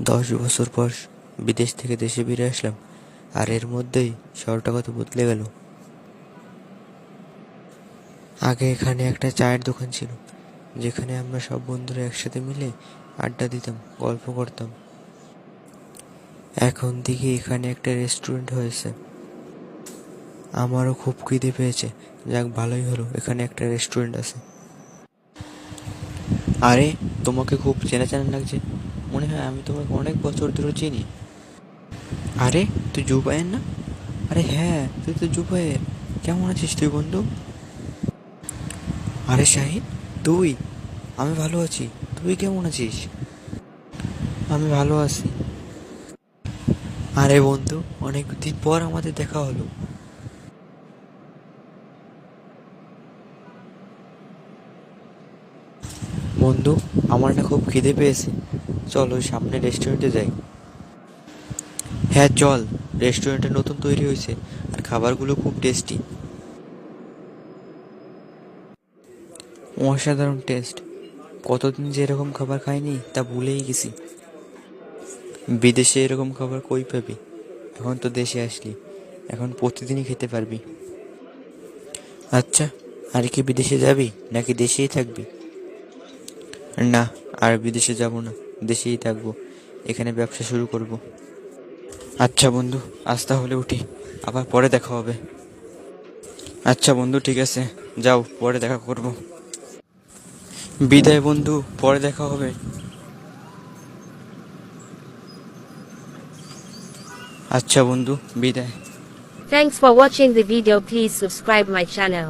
দশ বছর পর বিদেশ থেকে দেশে ফিরে আসলাম, আর এর মধ্যেই শহরটা কত বদলে গেল। আগে এখানে একটা চায়ের দোকান ছিল, যেখানে আমরা সব বন্ধুরা একসাথে মিলে আড্ডা দিতাম, গল্প করতাম। এখন থেকে এখানে একটা রেস্টুরেন্ট হয়েছে। আমারও খুব খিদে পেয়েছে। যাক, ভালোই হলো, এখানে একটা রেস্টুরেন্ট আছে। আরে, তোমাকে খুব চেনা চেনা লাগছে। মনে হয় আমি তোমাকে অনেক বছর ধরে চিনি। আরে, তুই জুবাইয়ের না? আরে হ্যাঁ তুই তো জুবাইয়ের কেমন আছিস তুই বন্ধু? আরে শাহিদ তুই? আমি ভালো আছি। তুই কেমন আছিস? আমি ভালো আছি। আরে বন্ধু, অনেক দিন পর আমাদের দেখা হলো। বন্ধু, আমার না খুব খিদে পেয়েছে। চল সামনে রেস্টুরেন্টে যাই। হ্যাঁ চল। রেস্টুরেন্টটা নতুন তৈরি হয়েছে আর খাবারগুলো খুব টেস্টি অসাধারণ টেস্ট কতদিন যে এরকম খাবার খাইনি তা ভুলেই গেছি। বিদেশে এরকম খাবার কই পাবি? এখন তো দেশে আসলি, এখন প্রতিদিনই খেতে পারবি। আচ্ছা আর কি বিদেশে যাবি নাকি দেশেই থাকবি? না, আর বিদেশে যাব না। দেশেই থাকব, এখানে ব্যবসা শুরু করব আচ্ছা বন্ধু, আজ তাহলে উঠি, আবার পরে দেখা হবে আচ্ছা বন্ধু, ঠিক আছে, যাও, পরে দেখা করব বিদায় বন্ধু, পরে দেখা হবে আচ্ছা বন্ধু, বিদায় Thanks for watching the video. Please subscribe my channel.